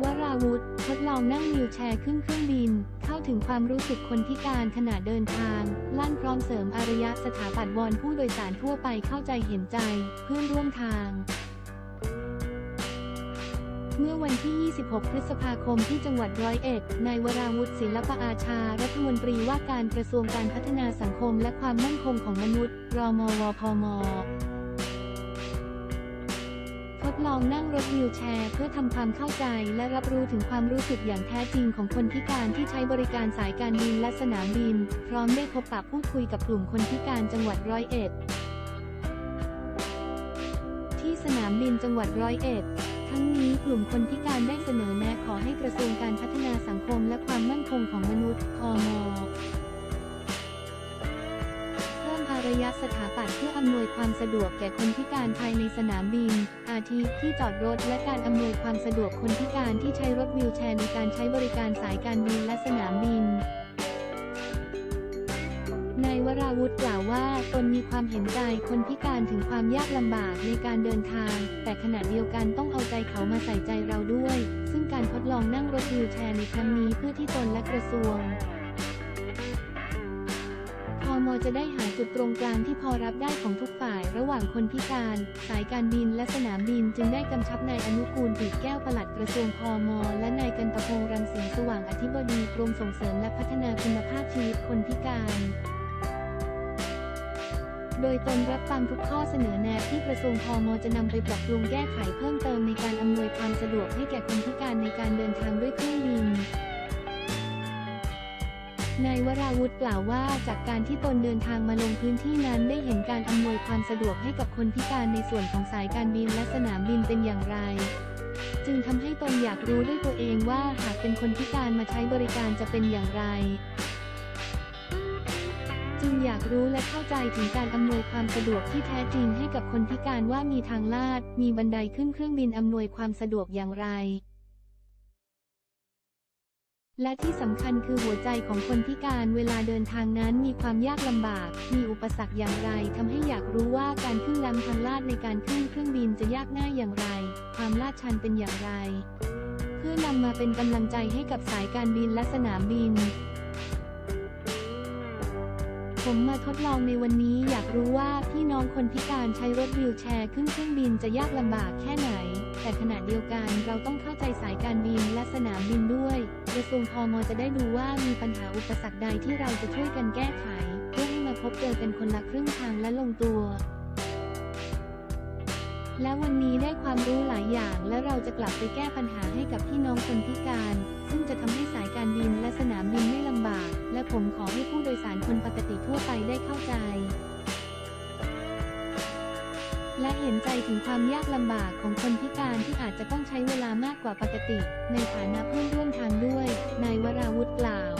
วราวุธทดลองนั่งวีลแชร์ขึ้นเครื่องบิน เข้าถึงความรู้สึกคนพิการขณะเดินทาง ลั่นพร้อมเสริมอารยะสถาปัตย์วอนผู้โดยสารทั่วไปเข้าใจเห็นใจ เพื่อนร่วมทาง เมื่อวันที่ 26 พฤษภาคมที่จังหวัดร้อยเอ็ด นายวราวุฒิศิลปอาชา รัฐมนตรีว่าการกระทรวงการพัฒนาสังคมและความมั่นคงของมนุษย์ รมวพม ดลองนั่งรถวีลแชร์ เพื่อทำความเข้าใจ และรับรู้ถึงความรู้สึกอย่างแท้จริงของคนพิการที่ใช้บริการสายการบินและสนามบิน พร้อมได้พบปะพูดคุยกับกลุ่มคนพิการจังหวัดร้อยเอ็ด ที่สนามบินจังหวัดร้อยเอ็ดทั้งนี้กลุ่มคนพิการได้เสนอแนะขอให้กระทรวงการพัฒนาสังคมและความมั่นคงของมนุษย์พม เพิ่มอารยะสถาปัตย์เพื่ออำนวยความสะดวกแก่คนพิการภายในสนามบิน อาทิที่จอดรถและการอำนวยความสะดวกคนพิการที่ใช้รถวีลแชร์ในการใช้บริการสายการบินและสนามบินนายวราวุธกล่าวว่าตนมีความเห็นใจคนพิการถึงความยากลำบากในการเดินทาง แต่ขณะเดียวกันต้องเอาใจเขามาใส่ใจเราด้วย ซึ่งการทดลองนั่งรถวีลแชร์ในครั้งนี้เพื่อที่ตนและกระทรวง มจะได้หาจุดตรงกลางที่พอรับได้ของทุกฝ่าย ระหว่างคนพิการ สายการบินและสนามบินจึงได้กำชับนายอนุกูลปีกแก้วปลัดกระทรวงพมและนายกันตพงรังสีสว่างอธิบดีกรมส่งเสริมและพัฒนาคุณภาพชีวิตคนพิการโดยตนรับฟังทุกข้อเสนอแนะที่กระทรวงพมจะนำไปปรับปรุงแก้ไขเพิ่มเติมในการอำนวยความสะดวกให้แก่คนพิการในการเดินทางด้วยเครื่องบิน นายวราวุธกล่าวว่าจากการที่ตนเดินทางมาลงพื้นที่นั้นได้เห็นการอำนวยความสะดวกให้กับคนพิการในส่วนของสายการบินและสนามบินเป็นอย่างไร จึงทำให้ตนอยากรู้ด้วยตัวเองว่าหากเป็นคนพิการมาใช้บริการจะเป็นอย่างไร จึงอยากรู้และเข้าใจถึงการอำนวยความสะดวกที่แท้จริงให้กับคนพิการว่ามีทางลาด มีบันไดขึ้นเครื่องบินอำนวยความสะดวกอย่างไร และที่สำคัญคือหัวใจของคนพิการเวลาเดินทางนั้นมีความยากลำบาก มีอุปสรรคอย่างไรทำให้อยากรู้ว่าการขึ้นลำทางลาดในการขึ้นเครื่องบินจะยากง่ายอย่างไร ความลาดชันเป็นอย่างไร เพื่อนำมาเป็นกำลังใจให้กับสายการบินและสนามบิน ผมมาทดลองในวันนี้อยากรู้ว่าพี่น้องคนพิการใช้รถวีลแชร์ขึ้นเครื่องบินจะยากลำบากแค่ไหน แต่ขณะเดียวกันเราต้องเข้าใจสายการบินและสนามบินด้วย กระทรวงพมจะได้ดูว่ามีปัญหาอุปสรรคใดที่เราจะช่วยกันแก้ไข เพื่อให้มาพบเจอกันคนละครึ่งทางและลงตัว และวันนี้ได้ความรู้หลายอย่างและเราจะกลับไปแก้ปัญหาให้กับพี่น้องคนพิการ ซึ่งจะทำให้สายการบินและสนามบินไม่ลำบาก และผมขอให้ผู้โดยสารคนปกติทั่วไปได้เข้าใจ และเห็นใจถึงความยากลำบากของคนพิการที่อาจจะต้องใช้เวลามากกว่าปกติ ในฐานะเพื่อนร่วมทางด้วย นายวราวุธกล่าว